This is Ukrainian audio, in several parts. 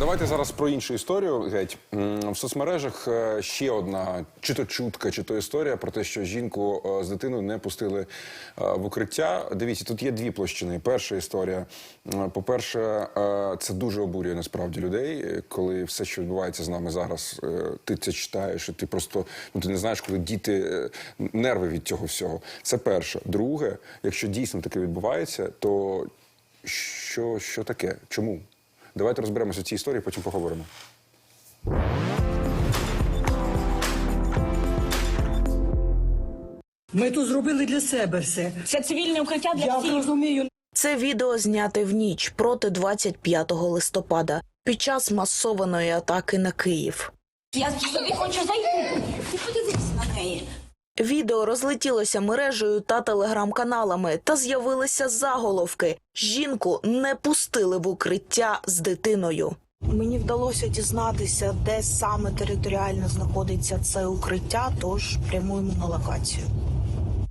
Давайте зараз про іншу історію. Геть в соцмережах е, ще одна чи то чутка, чи то історія про те, що жінку е, з дитиною не пустили е, в укриття. Дивіться, тут є дві площини. Перша історія. По-перше, це дуже обурює насправді людей, коли все, що відбувається з нами зараз, ти це читаєш, і ти просто ну ти не знаєш, коли діти нерви від цього всього. Це перше. Друге, якщо дійсно таке відбувається, то що, що таке? Чому? Давайте розберемося в цій історії, потім поговоримо. Ми тут зробили для себе все. Це цивільне укриття для Я всіх. розумію. Це відео зняте в ніч проти 25 листопада під час масованої атаки на Київ. Я собі хочу зайти. Ти подивись на неї. Відео розлетілося мережею та телеграм-каналами, та з'явилися заголовки: жінку не пустили в укриття з дитиною. Мені вдалося дізнатися, де саме територіально знаходиться це укриття, тож прямуємо на локацію.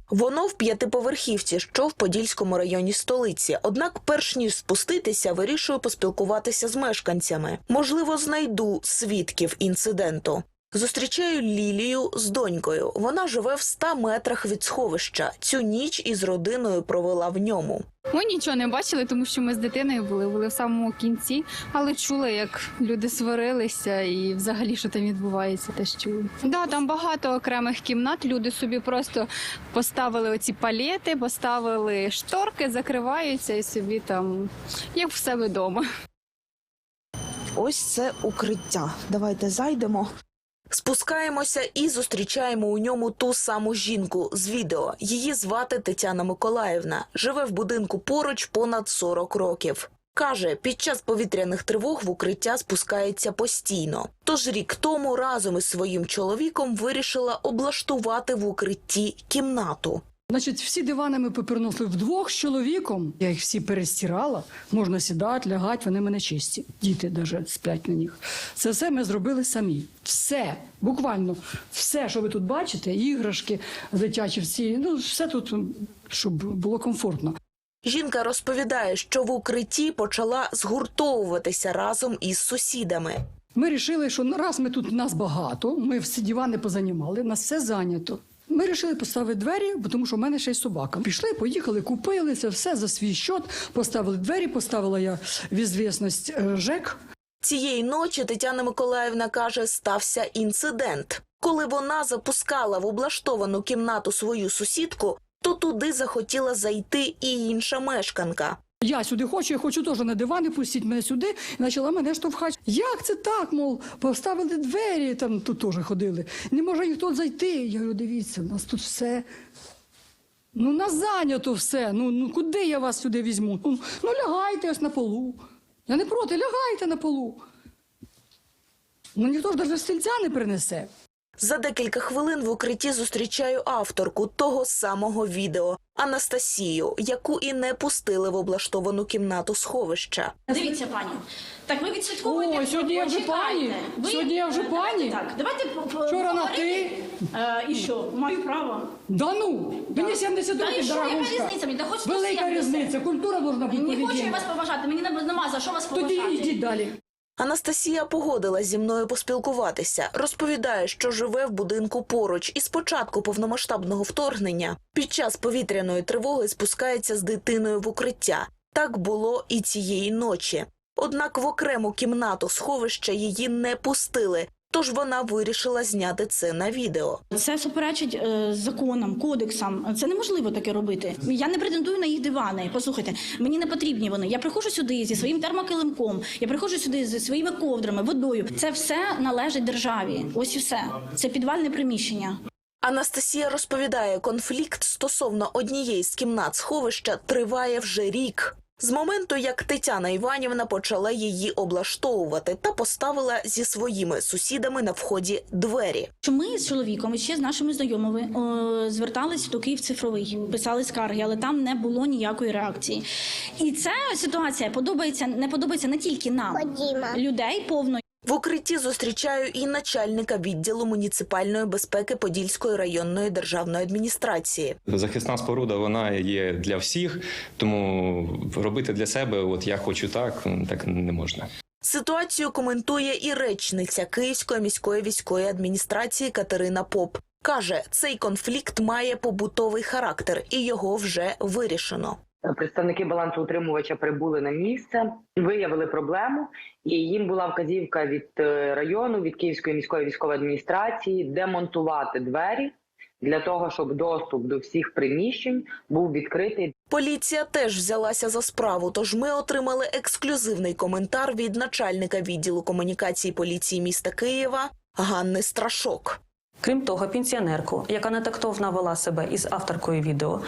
Воно в п'ятиповерхівці, що в Подільському районі столиці. Однак, перш ніж спуститися, вирішую поспілкуватися з мешканцями. Можливо, знайду свідків інциденту. Зустрічаю Лілію з донькою. Вона живе в 100 метрах від сховища. Цю ніч із родиною провела в ньому. Ми нічого не бачили, тому що ми з дитиною були, були в самому кінці, але чули, як люди сварилися і взагалі що там відбувається, теж чули. Да, там багато окремих кімнат. Люди собі просто поставили оці палети, поставили шторки, закриваються і собі там як в себе вдома. Ось це укриття. Давайте зайдемо. Спускаємося і зустрічаємо у ньому ту саму жінку з відео. Її звати Тетяна Миколаївна. Живе в будинку поруч понад 40 років. Каже, під час повітряних тривог в укриття спускається постійно. Тож рік тому разом із своїм чоловіком вирішила облаштувати в укритті кімнату. Значить, всі дивани ми поперносили вдвох з чоловіком. Я їх всі перестирала. Можна сідати, лягати, вони мене чисті. Діти навіть сплять на них. Це все ми зробили самі. Все, буквально все, що ви тут бачите, іграшки дитячі, всі, ну все тут, щоб було комфортно. Жінка розповідає, що в укритті почала згуртовуватися разом із сусідами. Ми вирішили, що раз ми тут нас багато, ми всі дивани позанімали, нас все зайнято. Ми вирішили поставити двері, бо тому що в мене ще й собака. Пішли, поїхали, купили це все за свій счет, поставили двері, поставила я в ізвісність е, ЖЕК. Цієї ночі Тетяна Миколаївна каже, стався інцидент. Коли вона запускала в облаштовану кімнату свою сусідку, то туди захотіла зайти і інша мешканка. Я сюди хочу, я хочу теж на дивани, пустіть мене сюди, і почала мене штовхати. Як це так, мов, поставили двері, там тут теж ходили. Не може ніхто зайти. Я говорю, дивіться, у нас тут все. Ну, нас зайнято все. Ну, ну куди я вас сюди візьму? Ну, ну лягайте ось на полу. Я не проти, лягайте на полу. Ну ніхто ж навіть стільця не принесе. За декілька хвилин в укритті зустрічаю авторку того самого відео Анастасію, яку і не пустили в облаштовану кімнату сховища. Дивіться, пані. Так ви відслідковуєте. Ой, сьогодні я вже пані. Ви- Сьогодні я вже давайте пані. Так, давайте Вчора на поговорити. Е, і що? Маю право. Да ну, мені 70 Та і років, що, яка різниця? Мені та хоч Велика різниця, культура должна бути Не хочу я вас поважати, мені не- нема за що вас Тоді поважати. йдіть далі. Анастасія погодилась зі мною поспілкуватися. Розповідає, що живе в будинку поруч, і з початку повномасштабного вторгнення під час повітряної тривоги спускається з дитиною в укриття. Так було і цієї ночі. Однак в окрему кімнату сховища її не пустили. Тож вона вирішила зняти це на відео. Це суперечить е, законам, кодексам. Це неможливо таке робити. Я не претендую на їх дивани. Послухайте, мені не потрібні вони. Я приходжу сюди зі своїм термокилимком, я приходжу сюди зі своїми ковдрами, водою. Це все належить державі. Ось і все. Це підвальне приміщення. Анастасія розповідає, конфлікт стосовно однієї з кімнат сховища триває вже рік. З моменту, як Тетяна Іванівна почала її облаштовувати та поставила зі своїми сусідами на вході двері. Що ми з чоловіком ще з нашими знайомими о, звертались до Київ цифровий, писали скарги, але там не було ніякої реакції. І ця ситуація подобається не подобається не тільки нам людей повно. В укритті зустрічаю і начальника відділу муніципальної безпеки Подільської районної державної адміністрації. Захисна споруда вона є для всіх, тому робити для себе, от я хочу так, так не можна. Ситуацію коментує і речниця Київської міської військової адміністрації Катерина Поп. Каже, цей конфлікт має побутовий характер і його вже вирішено. Представники балансоутримувача прибули на місце, виявили проблему, і їм була вказівка від е, району, від Київської міської військової адміністрації демонтувати двері для того, щоб доступ до всіх приміщень був відкритий Поліція теж взялася за справу, тож ми отримали ексклюзивний коментар від начальника відділу комунікації поліції міста Києва Ганни Страшок. Крім того, пенсіонерку, яка нетактовно вела себе із авторкою відео,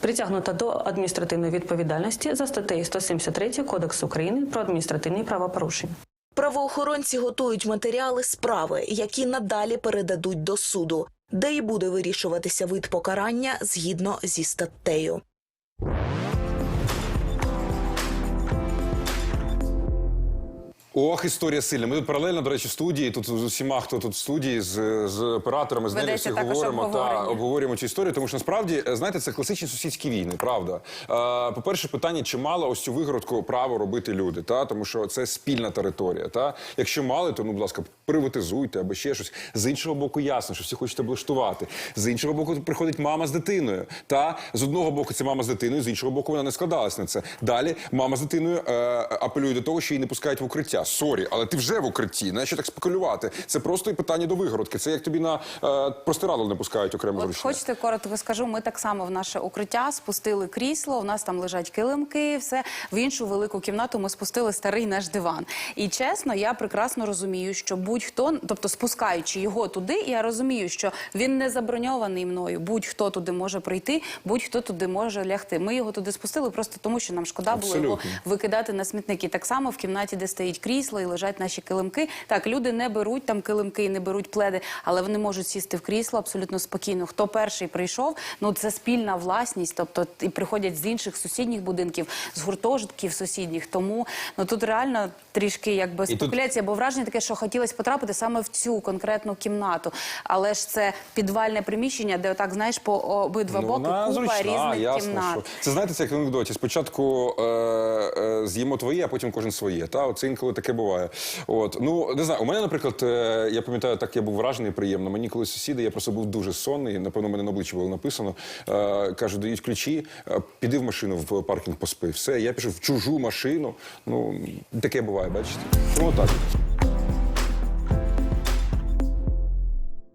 притягнута до адміністративної відповідальності за статтею 173 Кодексу України про адміністративні правопорушення. Правоохоронці готують матеріали справи, які надалі передадуть до суду, де й буде вирішуватися вид покарання згідно зі статтею. Ох, історія сильна. Ми тут паралельно, до речі, в студії. Тут з усіма, хто тут в студії, з, з операторами, з нею всі говоримо та обговорюємо цю історію. Тому що насправді, е, знаєте, це класичні сусідські війни, правда. Е, По-перше, питання, чи мало ось цю вигородку право робити люди, та тому що це спільна територія. Та якщо мали, то ну, будь ласка, приватизуйте або ще щось. З іншого боку, ясно, що всі хочуть облаштувати. З іншого боку, приходить мама з дитиною. Та з одного боку, це мама з дитиною, з іншого боку, вона не складалась на це. Далі мама з дитиною е, апелює до того, що її не пускають в укриття. Сорі, але ти вже в укритті. Навіщо так спекулювати? Це просто і питання до вигородки. Це як тобі на е, простирадло не пускають окремо От зручне. хочете коротко скажу, ми так само в наше укриття спустили крісло. У нас там лежать килимки, все в іншу велику кімнату. Ми спустили старий наш диван. І чесно, я прекрасно розумію, що будь-хто, тобто спускаючи його туди, я розумію, що він не заброньований мною. Будь-хто туди може прийти, будь-хто туди може лягти. Ми його туди спустили просто тому, що нам шкода було його викидати на смітники. Так само в кімнаті, де стоїть крісло і лежать наші килимки. Так, люди не беруть там килимки і не беруть пледи, але вони можуть сісти в крісло абсолютно спокійно. Хто перший прийшов, ну це спільна власність, тобто і приходять з інших сусідніх будинків, з гуртожитків сусідніх. Тому ну тут реально трішки якби тут- спекуляція, бо враження таке, що хотілося потрапити саме в цю конкретну кімнату. Але ж це підвальне приміщення, де отак знаєш по обидва боки Ну, вона купа зручна, різних ясно, кімнат. Що... Це знаєте, це як в анекдоті. Спочатку е, е, з'їмо твоє, а потім кожен своє. Та Оце інколи таке буває. От ну не знаю, у мене, наприклад, е, я пам'ятаю, так я був вражений приємно. Мені коли сусіди, я просто був дуже сонний. Напевно, мене на обличчі було написано. Е, кажуть, дають ключі, е, піди в машину в паркінг поспи. Все, я пішов в чужу машину. Ну таке буває, бачите. Ну отак.